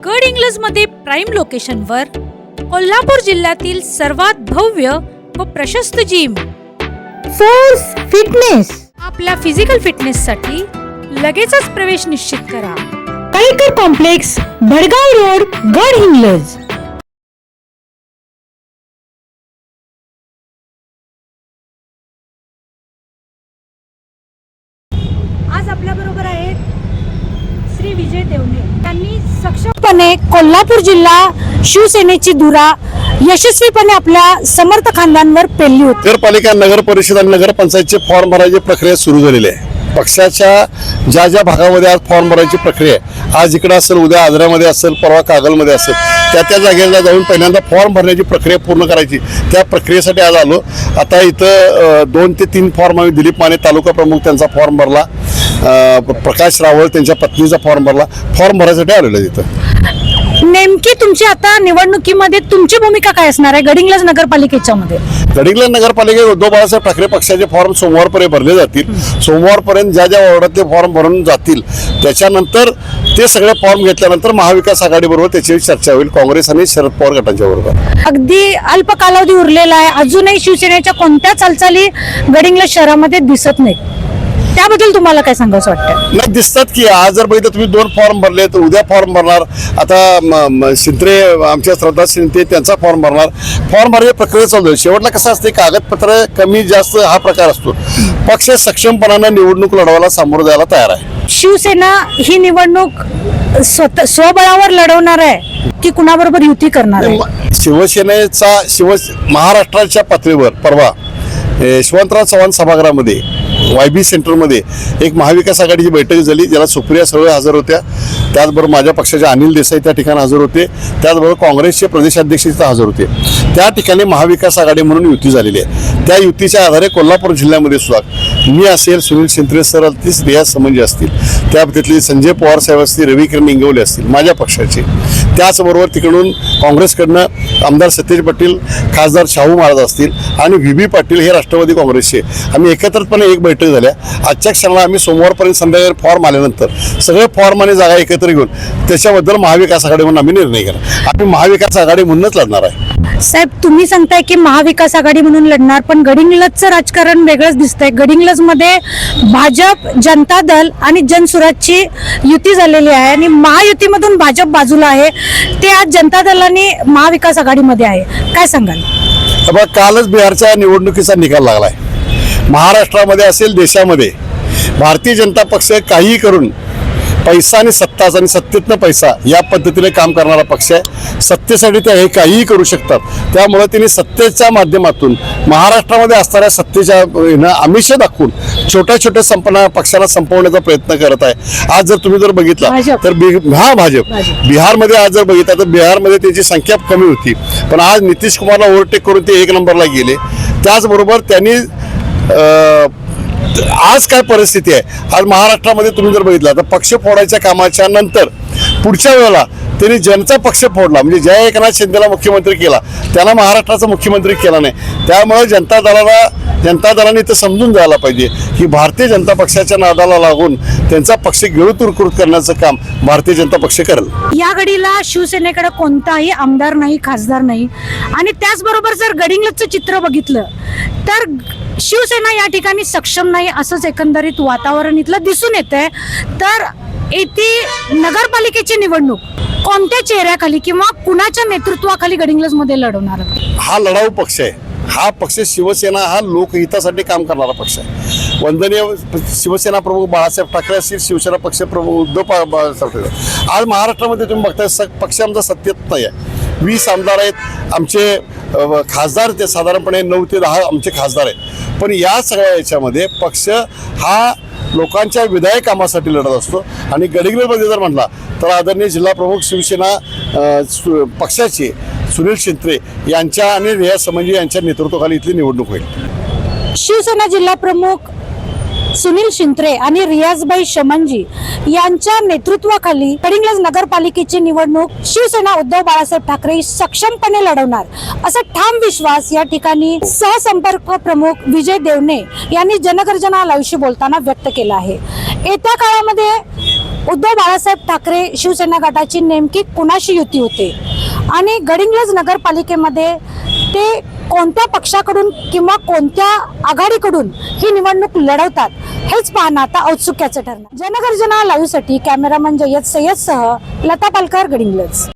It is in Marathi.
गड इंग्लजमध्ये प्राईम लोकेशनवर कोल्हापूर जिल्ह्यातील सर्वात भव्य व प्रशस्त जिम फोर्स फिटनेस आपल्या फिजिकल फिटनेससाठी लगेचच प्रवेश निश्चित करा. कळकर कॉम्प्लेक्स भडगाव रोड गड हिंग्लज आज आपल्या बरोबर आहेत श्री विजय देवणे त्यांनी सक्षमपणे कोल्हापूर जिल्हा शिवसेनेची धुरा यशस्वीपणे आपल्या समर्थ खांद्यांवर पेलली होती. नगरपालिका नगर परिषद आणि नगरपंचायतचे फॉर्म भरायची प्रक्रिया सुरू झालेली आहे. पक्षाच्या ज्या ज्या भागामध्ये आज फॉर्म भरायची प्रक्रिया आहे आज इकडे असेल उद्या आजऱ्यामध्ये असेल परवा कागलमध्ये असेल त्या त्या जागेला जाऊन पहिल्यांदा फॉर्म भरण्याची प्रक्रिया पूर्ण करायची. त्या प्रक्रियेसाठी आज आलो. आता इथं दोन ते तीन फॉर्म आम्ही दिलीप माने तालुका प्रमुख त्यांचा फॉर्म भरला. प्रकाश रावळ त्यांच्या पत्नीचा फॉर्म भरला. फॉर्म भरायसाठी आलेलो इथं. नेमकी तुमची आता निवडणुकीमध्ये तुमची भूमिका काय असणार आहे? गडिंग्लज नगरपालिकेच्या मध्ये. गडिंगला नगरपालिकेत उद्धव बाळासाहेब ठाकरे पक्षाचे फॉर्म सोमवारपर्यंत भरले जातील. सोमवारपर्यंत ज्या ज्या वॉर्डातले फॉर्म भरून जातील त्याच्यानंतर ते सगळे फॉर्म घेतल्यानंतर महाविकास आघाडीबरोबर त्याची चर्चा होईल. काँग्रेस आणि शरद पवार गटांच्या बरोबर. अगदी अल्प कालावधी उरलेला आहे. अजूनही शिवसेनेच्या कोणत्याच हालचाली गडिंग्लज शहरामध्ये दिसत नाही त्याबद्दल तुम्हाला काय सांगायचं वाटतं नाही दिसतात की आज जर बघितलं तुम्ही दोन फॉर्म भरले तर उद्या फॉर्म भरणार. आता शिंत्रे आमच्या श्रद्धा शिंदे त्यांचा फॉर्म भरणार. फॉर्म भरण्याची प्रक्रिया चालू आहे. शेवटला कसं असते कागदपत्र कमी जास्त हा प्रकार असतो. पक्ष सक्षमपणानं निवडणूक लढवायला सामोरं जायला तयार आहे. शिवसेना ही निवडणूक स्वतः स्वबळावर लढवणार आहे की कुणाबरोबर युती करणार आहे? शिवसेनेचा शिव महाराष्ट्राच्या पातळीवर परवा यशवंतराव चव्हाण सभागृहामध्ये वाय बी सेंटरमध्ये एक महाविकास आघाडीची बैठक झाली. ज्याला सुप्रिया सरळ हजर होत्या. त्याचबरोबर माझ्या पक्षाचे अनिल देसाई त्या ठिकाणी हजर होते. त्याचबरोबर काँग्रेसचे प्रदेशाध्यक्ष तिथं हजर होते. त्या ठिकाणी महाविकास आघाडी म्हणून युती झालेली आहे. त्या युतीच्या आधारे कोल्हापूर जिल्ह्यामध्ये सुद्धा मी असेल सुनील शिंत्रे सर असतील रियाज समंजे असतील त्या तिथले संजय पवार साहेब असतील रविकिरण इंगवले असतील माझ्या पक्षाचे. त्याचबरोबर तिकडून काँग्रेसकडनं आमदार सतेज पाटील खासदार शाहू महाराज असतील आणि व्ही बी पाटील हे राष्ट्रवादी काँग्रेसचे. आम्ही एकत्रितपणे एक बैठक झाल्या आजच्या क्षणाला आम्ही सोमवारपर्यंत संध्याकाळी फॉर्म आल्यानंतर सगळे फॉर्म आणि जागा एकत्र घेऊन त्याच्याबद्दल महाविकास आघाडी म्हणून आम्ही निर्णय घेणार. आम्ही महाविकास आघाडी म्हणूनच लढणार आहे. साहेब तुम्ही सांगताय की महाविकास आघाडी म्हणून लढणार पण गडिंग्लजचं राजकारण वेगळंच दिसतंय. गडिंग्लजमध्ये भाजप जनता दल आणि जनसुराजची युती झालेली आहे आणि महायुतीमधून भाजप बाजूला आहे. ते आज जनता दल आणि महाविकास आघाडीमध्ये आहे. काय सांगाल? कालच बिहारच्या निवडणुकीचा निकाल लागलाय. महाराष्ट्रामध्ये असेल देशामध्ये भारतीय जनता पक्ष काहीही करून पैसा आणि सत्ताच आणि सत्तेतनं पैसा या पद्धतीने काम करणारा पक्ष आहे. सत्तेसाठी ते हे काहीही करू शकतात. त्यामुळे त्यांनी सत्तेच्या माध्यमातून महाराष्ट्रामध्ये असणाऱ्या सत्तेच्या आमिष दाखवून छोट्या छोट्या संपना पक्षाला संपवण्याचा प्रयत्न करत आहे. आज जर तुम्ही जर बघितला. तर बि- हा भाजप. बिहारमध्ये आज जर बघितलं तर बिहारमध्ये त्यांची संख्या कमी होती. पण आज नितीश कुमारला ओव्हरटेक करून ते एक नंबरला गेले. त्याचबरोबर त्यांनी आज काय परिस्थिती आहे? आज महाराष्ट्रामध्ये तुम्ही जर बघितला तर पक्ष फोडायच्या कामाच्या नंतर पुढच्या वेळेला त्यांनी जनता पक्ष फोडला. म्हणजे जय एकनाथ शिंदेला मुख्यमंत्री केला त्याला महाराष्ट्राचा मुख्यमंत्री केला नाही. त्यामुळे जनता दलाला जनता दलाने ते समजून जायला पाहिजे की भारतीय जनता पक्षाच्या नादाला लागून त्यांचा पक्ष गिळूतुरकुरूत करण्याचं काम भारतीय जनता पक्ष करेल. या घडीला शिवसेनेकडे कोणताही आमदार नाही खासदार नाही. आणि त्याचबरोबर जर गडिंग्लजचं चित्र बघितलं तर शिवसेना या ठिकाणी सक्षम नाही असंच एकंदरीत वातावरण इथलं दिसून येतंय. तर येथे नगरपालिकेची निवडणूक कोणत्या चेहऱ्याखाली किंवा कुणाच्या नेतृत्वाखाली गडिंग्लजमध्ये लढवणार? हा लढाऊ पक्ष आहे. हा पक्ष शिवसेना हा लोकहितासाठी काम करणारा पक्ष आहे. वंदनीय शिवसेना प्रमुख बाळासाहेब ठाकरे असतील शिवसेना पक्ष प्रमुख उद्धव बाळासाहेब ठाकरे आज महाराष्ट्रामध्ये तुम्ही बघताय स पक्ष आमचा सत्तेत नाही आहे. वीस आमदार आहेत. आमचे खासदार ते साधारणपणे नऊ ते दहा आमचे खासदार आहेत. पण या सगळ्या याच्यामध्ये पक्ष हा लोकांच्या विधायक कामासाठी लढत असतो. आणि गडिंग्लजमध्ये जर म्हटला तर आदरणीय जिल्हा प्रमुख शिवसेना सु- पक्षाचे सुनील शिंत्रे यांच्या आणि रियाज समंजी यांच्या नेतृत्वाखाली इथली निवडणूक होईल. शिवसेना जिल्हा प्रमुख सुनील शिंत्रे आणि रियाजबाई शमनजी यांच्या नेतृत्वाखाली कडिंग्लज नगरपालिकेची निवडणूक शिवसेना उद्धव बाळासाहेब ठाकरे सक्षमपणे लढवणार असा ठाम विश्वास या ठिकाणी सहसंपर्क प्रमुख विजय देवने यांनी जनगर्जना लाईव्हशी बोलताना व्यक्त केला आहे. येत्या काळामध्ये उद्धव बाळासाहेब ठाकरे शिवसेना गटाची नेमकी कुणाशी युती होते? आणि गडिंग्लज नगरपालिकेमध्ये ते कोणत्या पक्षाकडून किंवा कोणत्या आघाडीकडून ही निवडणूक लढवतात हेच पाहणं आता औत्सुक्याचं ठरणार. जनगर्जना लाईव्हसाठी कॅमेरामन जय्यद सय्यदसह लता पालकर गडिंगलज.